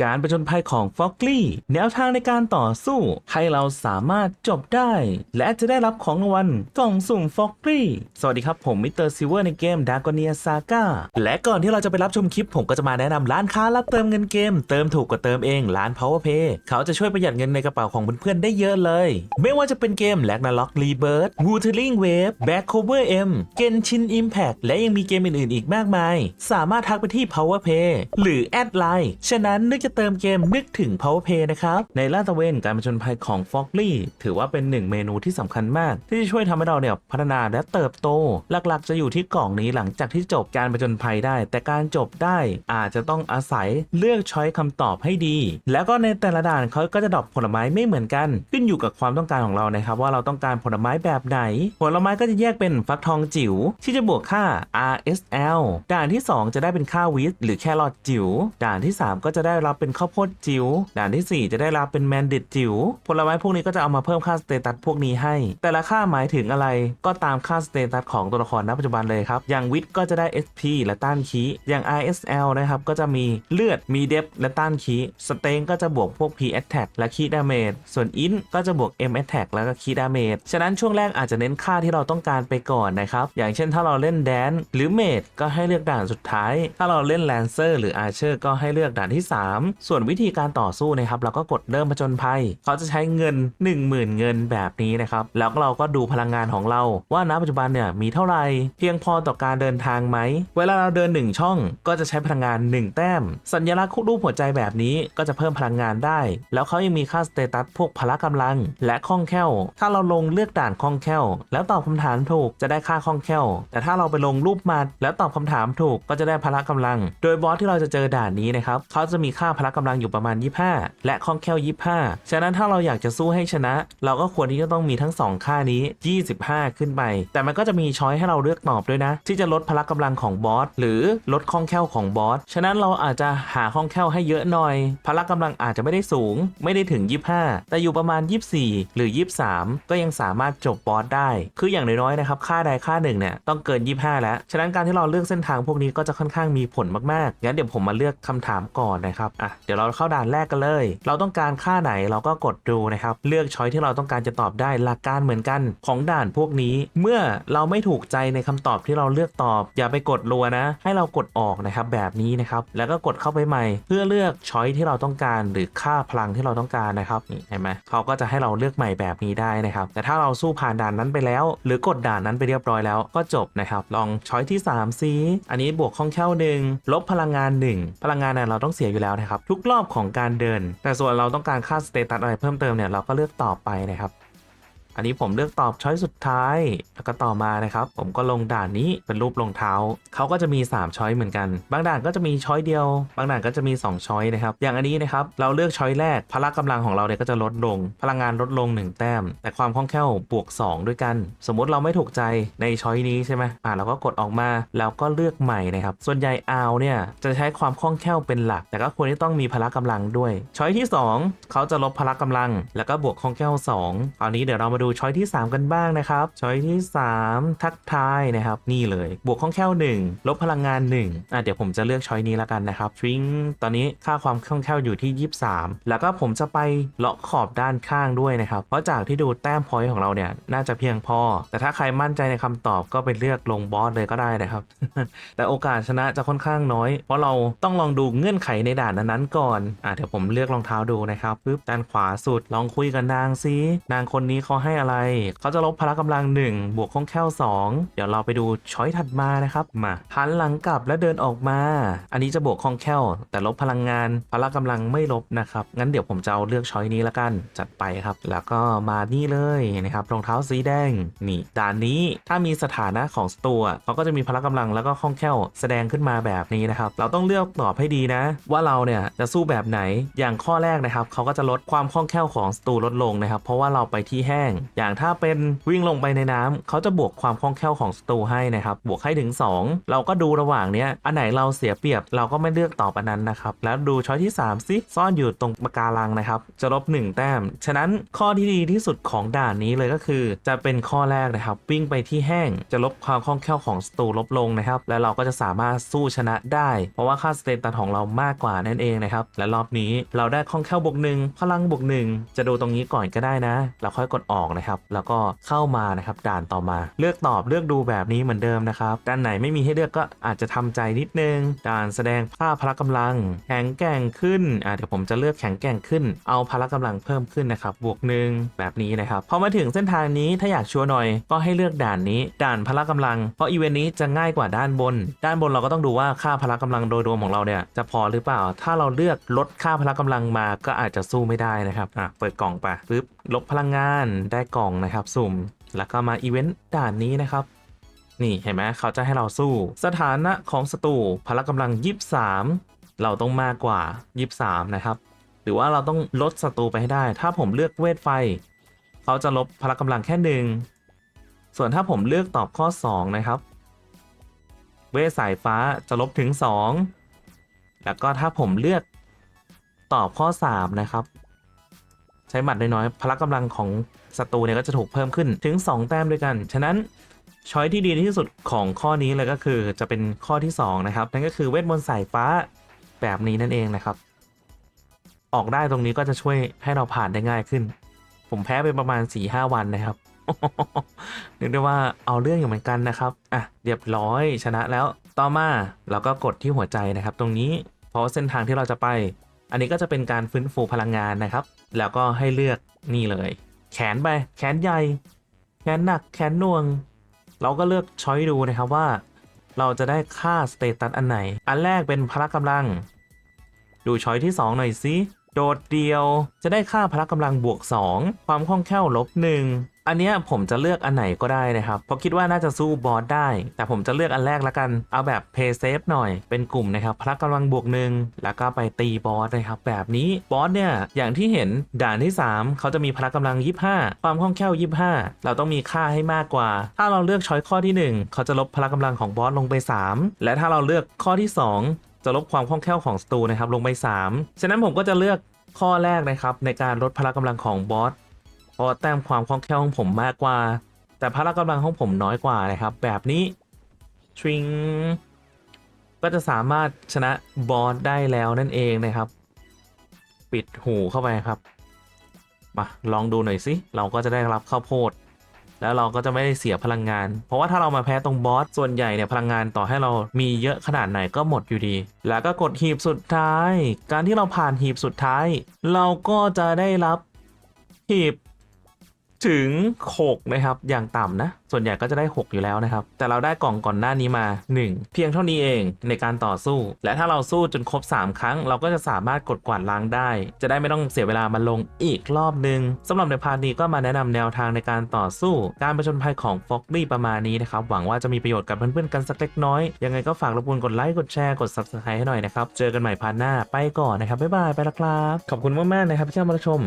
การประจนภัยของฟอกลี่แนวทางในการต่อสู้ ให้เราสามารถจบได้ และจะได้รับของรางวัลกล่องสุ่มฟอกลี่สวัสดีครับผมมิสเตอร์ซิเวอร์ในเกมดากอเนียซาก้าและก่อนที่เราจะไปรับชมคลิป ผมก็จะมาแนะนำร้านค้ารับเติมเงินเกม เติมถูกกว่าเติมเองร้าน PowerPay เขาจะช่วยประหยัดเงินในกระเป๋าของเพื่อนๆได้เยอะเลย ไม่ว่าจะเป็นเกม l a g n a r o k Rebirth Wuthering Wave Back Cover M Genshin Impact และยังมีเกมอื่นๆอีกมากมาย สามารถทักไปที่ PowerPay หรือแอดไลน์ฉะนั้นนึกจะเติมเกมนึกถึง power play นะครับ ในลาดตระเวนการประจนภัยของ f o g l y ถือว่าเป็นหนึ่งเมนูที่สำคัญมาก ที่จะช่วยทำให้เราเนี่ยพัฒนาและเติบโต หลักๆ จะอยู่ที่กล่องนี้หลังจากที่จบการประจนภัยได้ แต่การจบได้อาจจะต้องอาศัยเลือกช้อยคำตอบให้ดี แล้วก็ในแต่ละด่านเขาก็จะดรอปผลไม้ไม่เหมือนกัน ขึ้นอยู่กับความต้องการของเรานะครับ ว่าเราต้องการผลไม้แบบไหน ผลไม้ก็จะแยกเป็นฟักทองจิ๋วที่จะบวกค่า RSL ด่านที่ 2 จะได้เป็นค่าวิสหรือแครอทจิ๋วด่านที่ 3 ก็จะได้รับเป็นข้าวโพดจิ๋วด่านทีสี่ 4 จะได้รับเป็นแมนดิตจิ๋วผลไม้พวกนี้ก็จะเอามาเพิ่มค่าสเตตัสพวกนี้ให้ แต่ละค่าหมายถึงอะไรก็ตามค่าสเตตัสของตัวละครณปัจจุบันเลยครับ อย่างวิทก็จะได้ SP และต้านคีอย่าง RSL นะครับก็จะมีเลือดมีเดฟและต้านคีสเตงก็จะบวกพวก P attack และคีดาเมจส่วนอินก็จะบวก M attack แล้วก็คีดาเมจฉะนั้นช่วงแรกอาจจะเน้นค่าที่เราต้องการไปก่อนนะครับอย่างเช่นถ้าเราเล่นแดนหรือเมจก็ให้เลือกด่านสุดท้าย ถ้าเราเล่นแลนเซอร์หรืออาร์เชอร์ก็ให้เลือกด่านที่ 3ส่วนวิธีการต่อสู้นะครับเราก็กดเริ่มผจญภัย เขาจะใช้เงิน 10,000 เงินแบบนี้นะครับแล้วเราก็ดูพลังงานของเรา ว่าณปัจจุบันเนี่ยมีเท่าไหร่เพียงพอต่อการเดินทางไหม เวลาเราเดิน 1 ช่อง ก็จะใช้พลังงาน 1 แต้ม สัญลักษณ์คู่รูปหัวใจแบบนี้ก็จะเพิ่มพลังงานได้ แล้วเขายังมีค่าสเตตัสพวกพละกำลัง และคล่องแคล่ว ถ้าเราลงเลือกด่านคล่องแคล่ว แล้วตอบคำถามถูกจะได้ค่าคล่องแคล่ว แต่ถ้าเราไปลงรูปมัดแล้วตอบคำถามถูกก็จะได้พละกำลัง โดยบอสที่เราจะเจอด่านนี้นะครับเขาจะมีค่าพละกำลังอยู่ประมาณ 25 และคล่องแคล่ว 25 ฉะนั้นถ้าเราอยากจะสู้ให้ชนะ เราก็ควรที่จะต้องมีทั้ง 2 ค่านี้ 25 ขึ้นไป แต่มันก็จะมีช้อยให้เราเลือกตอบด้วยนะ ที่จะลดพละกำลังของบอสหรือลดคล่องแคล่วของบอส ฉะนั้นเราอาจจะหาคล่องแคล่วให้เยอะหน่อย พละกำลังอาจจะไม่ได้สูง ไม่ได้ถึง 25 แต่อยู่ประมาณ 24 หรือ 23 ก็ยังสามารถจบบอสได้ คืออย่างน้อยๆนะครับค่าใดค่าหนึ่งเนี่ยต้องเกิน 25 แล้ว ฉะนั้นการที่เราเลือกเส้นทางพวกนี้ก็จะค่อนข้างมีผลมากๆงั้นเดี๋ยวผมมาเลือกคำถามก่อนนะครับอะเดี๋ยวเราเข้าด่านแรกกันเลย เราต้องการค่าไหนเราก็กดดูนะครับเลือกช้อยที่เราต้องการจะตอบได้หลักการเหมือนกันของด่านพวกนี้ เมื่อเราไม่ถูกใจในคำตอบที่เราเลือกตอบ อย่าไปกดรัวนะ ให้เรากดออกนะครับแบบนี้นะครับแล้วก็กดเข้าไปใหม่ เพื่อเลือกช้อยที่เราต้องการ หรือค่าพลังที่เราต้องการนะครับนี่เห็นไหมเขาก็จะให้เราเลือกใหม่แบบนี้ได้นะครับ แต่ถ้าเราสู้ผ่านด่านนั้นไปแล้ว หรือกดด่านนั้นไปเรียบร้อยแล้วก็จบนะครับลองช้อยที่3ซิอันนี้บวกคล่องแค่วหนึ่งลบพลังงาน 1 พลังงานเนี่ยเราต้องเสียอยู่แล้วนะครับทุกรอบของการเดิน แต่ส่วนเราต้องการค่าสเตตัสอะไรเพิ่มเติมเนี่ยเราก็เลือกต่อไปนะครับ อันนี้ผมเลือกตอบช้อยสุดท้าย แล้วก็ต่อมานะครับ ผมก็ลงด่านนี้เป็นรูปรองเท้า เขาก็จะมี 3 ช้อยเหมือนกัน บางด่านก็จะมีช้อยเดียว บางด่านก็จะมี 2 ช้อยนะครับ อย่างอันนี้นะครับ เราเลือกช้อยแรก พละกำลังของเราเนี่ยก็จะลดลง พลังงานลดลง 1 แต้ม แต่ความคล่องแคล่วบวก 2 ด้วยกัน สมมุติเราไม่ถูกใจในช้อยนี้ใช่ไหมอ่าเราก็กดออกมา แล้วก็เลือกใหม่นะครับ ส่วนใหญ่อาวเนี่ยจะใช้ความคล่องแคล่วเป็นหลัก แต่ก็ควรที่ต้องมีพละกำลังด้วย ช้อยที่ 2 เขาจะลบพละกำลัง แล้วก็บวกคล่องแคล่ว2ครานี้เดี๋ยวเรามาดูช้อยที่ 3 กันบ้างนะครับ ช้อยที่ 3 ทักทายนะครับ นี่เลย บวกคล่องแคล่ว1 ลบพลังงาน1อะเดี๋ยวผมจะเลือกช้อยนี้แล้วกันนะครับทริงตอนนี้ค่าความคล่องแคล่วอยู่ที่ 23 แล้วก็ผมจะไปเลาะขอบด้านข้างด้วยนะครับ เพราะจากที่ดูแต้มพอยต์ของเราเนี่ยน่าจะเพียงพอ แต่ถ้าใครมั่นใจในคำตอบก็ไปเลือกลงบอสเลยก็ได้นะครับ แต่โอกาสชนะจะค่อนข้างน้อย เพราะเราต้องลองดูเงื่อนไขในด่านนั้นๆก่อนอะเดี๋ยวผมเลือกรองเท้าดูนะครับปึ๊บด้านขวาสุดลองคุยกับนางซินางคนนี้เขาให้อะไร เขาจะลบพละกำลัง 1 บวกคล่องแคล่ว2 เดี๋ยวเราไปดูช้อยถัดมานะครับ มาหันหลังกลับแล้วเดินออกมา อันนี้จะบวกคล่องแคล่ว แต่ลบพลังงานพละกำลังไม่ลบนะครับ งั้นเดี๋ยวผมจะเอาเลือกช้อยนี้ละกัน จัดไปครับ แล้วก็มานี่เลยนะครับ รองเท้าสีแดง นี่ ด่านนี้ถ้ามีสถานะของสตัวเขาก็จะมีพละกำลังแล้วก็คล่องแคล่วแสดงขึ้นมาแบบนี้นะครับ เราต้องเลือกตอบให้ดีนะ ว่าเราเนี่ยจะสู้แบบไหน อย่างข้อแรกนะครับ เขาก็จะลดความคล่องแคล่วของสตูลดลงนะครับ เพราะว่าเราไปที่แห้งอย่างถ้าเป็นวิ่งลงไปในน้ำเขาจะบวกความคล่องแคล่วของศัตรูให้นะครับ บวกให้ถึง 2 เราก็ดูระหว่างเนี้ย อันไหนเราเสียเปรียบเราก็ไม่เลือกตอบอันนั้นนะครับ แล้วดูช้อยที่ 3 ซิซ่อนอยู่ตรงปะการังนะครับ จะลบ 1 แต้ม ฉะนั้นข้อที่ดีที่สุดของด่านนี้เลยก็คือ จะเป็นข้อแรกนะครับ วิ่งไปที่แห้ง จะลบความคล่องแคล่วของศัตรูลบลงนะครับ แล้วเราก็จะสามารถสู้ชนะได้ เพราะว่าค่าสเตตัสของเรามากกว่านั่นเองนะครับ และรอบนี้เราได้คล่องแคล่วบวกหนึ่งพลังบวกหนึ่งจะดูตรงนี้ก่อนก็ได้นะ แล้วค่อยกดออกนะครับแล้วก็เข้ามานะครับด่านต่อมา เลือกตอบเลือกดูแบบนี้เหมือนเดิมนะครับด้านไหนไม่มีให้เลือกก็อาจจะทำใจนิดนึง ด่านแสดงภาพพละกำลัง แข็งแกร่งขึ้นอ่าเดี๋ยวผมจะเลือกแข็งแกร่งขึ้น เอาพละกำลังเพิ่มขึ้นนะครับบวกหนึ่งแบบนี้นะครับพอมาถึงเส้นทางนี้ถ้าอยากชัวร์หน่อย ก็ให้เลือกด่านนี้ ด่านพละกำลัง เพราะอีเวนต์นี้จะง่ายกว่าด้านบน ด้านบนเราก็ต้องดูว่าค่าพละกำลังโดยรวมของเราเนี่ยจะพอหรือเปล่า ถ้าเราเลือกลดค่าพละกำลังมาก็อาจจะสู้ไม่ได้นะครับอะเปิดกล่องไปปึ๊บลบพลังงานได้กล่องนะครับ สุ่ม แล้วก็มาอีเวนต์ด่านนี้นะครับ นี่เห็นไหมเขาจะให้เราสู้ สถานะของศัตรูพละกำลัง 23 เราต้องมากกว่า 23 นะครับ หรือว่าเราต้องลดศัตรูไปให้ได้ ถ้าผมเลือกเวทไฟ เขาจะลบพละกำลังแค่หนึ่งส่วนถ้าผมเลือกตอบข้อ 2 นะครับ เวทสายฟ้าจะลบถึง 2 แล้วก็ถ้าผมเลือกตอบข้อ 3 นะครับ ใช้หมัดน้อยๆพละกำลังของศัตรูเนี่ยก็จะถูกเพิ่มขึ้นถึง 2 แต้มด้วยกัน ฉะนั้นช้อยที่ดีที่สุดของข้อนี้เลยก็คือจะเป็นข้อที่ 2 นะครับ นั่นก็คือเวทมนต์สายฟ้าแบบนี้นั่นเองนะครับ ออกได้ตรงนี้ก็จะช่วยให้เราผ่านได้ง่ายขึ้น ผมแพ้ไปประมาณ4-5วันนะครับนึกได้ว่าเอาเรื่องอยู่เหมือนกันนะครับอะเรียบร้อยชนะแล้วต่อมาเราก็กดที่หัวใจนะครับ ตรงนี้เพราะเส้นทางที่เราจะไป อันนี้ก็จะเป็นการฟื้นฟูพลังงานนะครับ แล้วก็ให้เลือกนี่เลย แขนไป แขนใหญ่ แขนหนัก แขนน่วง เราก็เลือกช้อยดูนะครับว่า เราจะได้ค่าสเตตัสอันไหน อันแรกเป็นพละกำลัง ดูช้อยที่ 2 หน่อยสิ โดดเดียวจะได้ค่าพละกำลังบวก 2 ความคล่องแคล่วลบ1อันนี้ผมจะเลือกอันไหนก็ได้นะครับ เพราะคิดว่าน่าจะสู้บอสได้ แต่ผมจะเลือกอันแรกละกัน เอาแบบเพย์เซฟหน่อย เป็นกลุ่มนะครับ พละกำลังบวกหนึ่งแล้วก็ไปตีบอสนะครับ แบบนี้บอสเนี่ย อย่างที่เห็นด่านที่ 3 เขาจะมีพละกำลัง 25 ความคล่องแคล่ว 25 เราต้องมีค่าให้มากกว่า ถ้าเราเลือกช้อยข้อที่ 1 เขาจะลบพละกำลังของบอสลงไป 3 และถ้าเราเลือกข้อที่ 2 จะลบความคล่องแคล่วของศัตรูนะครับลงไป 3 ฉะนั้นผมก็จะเลือกข้อแรกนะครับในการลดพละกำลังของบอสเพราะว่าแต้มความคล่องแคล่วของผมมากกว่า แต่พละกำลังของผมน้อยกว่านะครับแบบนี้ทริงก็จะสามารถชนะบอสได้แล้วนั่นเองนะครับ ปิดหูเข้าไปครับมาลองดูหน่อยสิเราก็จะได้รับข้าวโพด แล้วเราก็จะไม่ได้เสียพลังงาน เพราะว่าถ้าเรามาแพ้ตรงบอสส่วนใหญ่เนี่ยพลังงานต่อให้เรามีเยอะขนาดไหนก็หมดอยู่ดี แล้วก็กดหีบสุดท้าย การที่เราผ่านหีบสุดท้าย เราก็จะได้รับหีบ ถึง 6 นะครับ อย่างต่ำนะ ส่วนใหญ่ก็จะได้ 6 อยู่แล้วนะครับ แต่เราได้กล่องก่อนหน้านี้มา 1 เพียงเท่านี้เองในการต่อสู้ และถ้าเราสู้จนครบ 3 ครั้ง เราก็จะสามารถกดกวาดล้างได้ จะได้ไม่ต้องเสียเวลามาลงอีกรอบนึงสำหรับในพาร์ทนี้ก็มาแนะนำแนวทางในการต่อสู้ การประชนภัยของฟ็อกลี่ประมาณนี้นะครับ หวังว่าจะมีประโยชน์กับเพื่อนๆกันสักเล็กน้อย ยังไงก็ฝากรบกวนกดไลค์ กดแชร์ กด subscribe ให้หน่อยนะครับ เจอกันใหม่พาร์ทหน้า ไปก่อนนะครับ บ๊ายบาย ไปและครับ ขอบคุณมากๆนะครับที่เข้ามารับชม